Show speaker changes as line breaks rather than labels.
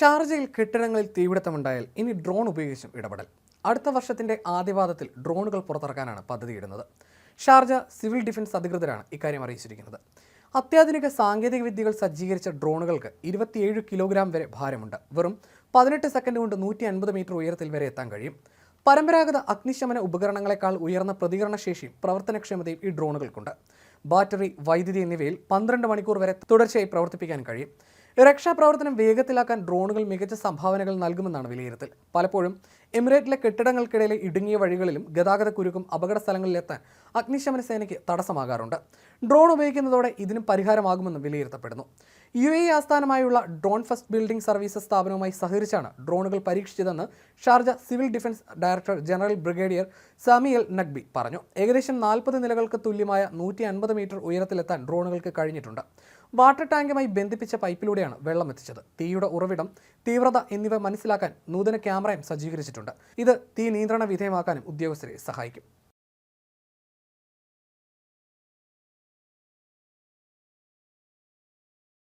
ഷാർജയിൽ കെട്ടിടങ്ങളിൽ തീപിടുത്തമുണ്ടായാൽ ഇനി ഡ്രോൺ ഉപയോഗിച്ചും ഇടപെടൽ. അടുത്ത വർഷത്തിന്റെ ആദ്യപാദത്തിൽ ഡ്രോണുകൾ പുറത്തിറക്കാനാണ് പദ്ധതിയിടുന്നത്. ഷാർജ സിവിൽ ഡിഫൻസ് അധികൃതരാണ് ഇക്കാര്യം അറിയിച്ചിരിക്കുന്നത്. അത്യാധുനിക സാങ്കേതിക വിദ്യകൾ സജ്ജീകരിച്ച ഡ്രോണുകൾക്ക് ഇരുപത്തിയേഴ് കിലോഗ്രാം വരെ ഭാരമുണ്ട്. വെറും പതിനെട്ട് സെക്കൻഡ് കൊണ്ട് നൂറ്റി അൻപത് മീറ്റർ ഉയരത്തിൽ വരെ എത്താൻ കഴിയും. പരമ്പരാഗത അഗ്നിശമന ഉപകരണങ്ങളെക്കാൾ ഉയർന്ന പ്രതികരണശേഷിയും പ്രവർത്തനക്ഷമതയും ഈ ഡ്രോണുകൾക്കുണ്ട്. ബാറ്ററി വൈദ്യുതി എന്നിവയിൽ പന്ത്രണ്ട് മണിക്കൂർ വരെ തുടർച്ചയായി പ്രവർത്തിപ്പിക്കാൻ കഴിയും. രക്ഷാപ്രവർത്തനം വേഗത്തിലാക്കാൻ ഡ്രോണുകൾ മികച്ച സംഭാവനകൾ നൽകുമെന്നാണ് വിലയിരുത്തൽ. പലപ്പോഴും എമിറേറ്റിലെ കെട്ടിടങ്ങൾക്കിടയിലെ ഇടുങ്ങിയ വഴികളിലും ഗതാഗത കുരുക്കും അപകട സ്ഥലങ്ങളിലെത്താൻ അഗ്നിശമന സേനയ്ക്ക് തടസ്സമാകാറുണ്ട്. ഡ്രോൺ ഉപയോഗിക്കുന്നതോടെ ഇതിനും പരിഹാരമാകുമെന്നും വിലയിരുത്തപ്പെടുന്നു. യു എ ആസ്ഥാനമായുള്ള ഡ്രോൺ ഫസ്റ്റ് ബിൽഡിംഗ് സർവീസസ് സ്ഥാപനവുമായി സഹകരിച്ചാണ് ഡ്രോണുകൾ പരീക്ഷിച്ചതെന്ന് Sharjah civil defence director general brigadier സാമിയൽ നഗ്ബി പറഞ്ഞു. ഏകദേശം നാൽപ്പത് നിലകൾക്ക് തുല്യമായ നൂറ്റി അൻപത് മീറ്റർ ഉയരത്തിലെത്താൻ ഡ്രോണുകൾക്ക് കഴിഞ്ഞിട്ടുണ്ട്. വാട്ടർ ടാങ്കുമായി ബന്ധിപ്പിച്ച പൈപ്പിലൂടെയാണ് വെള്ളം എത്തിച്ചത്. തീയുടെ ഉറവിടം തീവ്രത എന്നിവ മനസ്സിലാക്കാൻ നൂതന ക്യാമറയും സജ്ജീകരിച്ചിട്ടുണ്ട്. ഇത് തീ നിയന്ത്രണ വിധേയമാക്കാനും ഉദ്യോഗസ്ഥരെ സഹായിക്കും.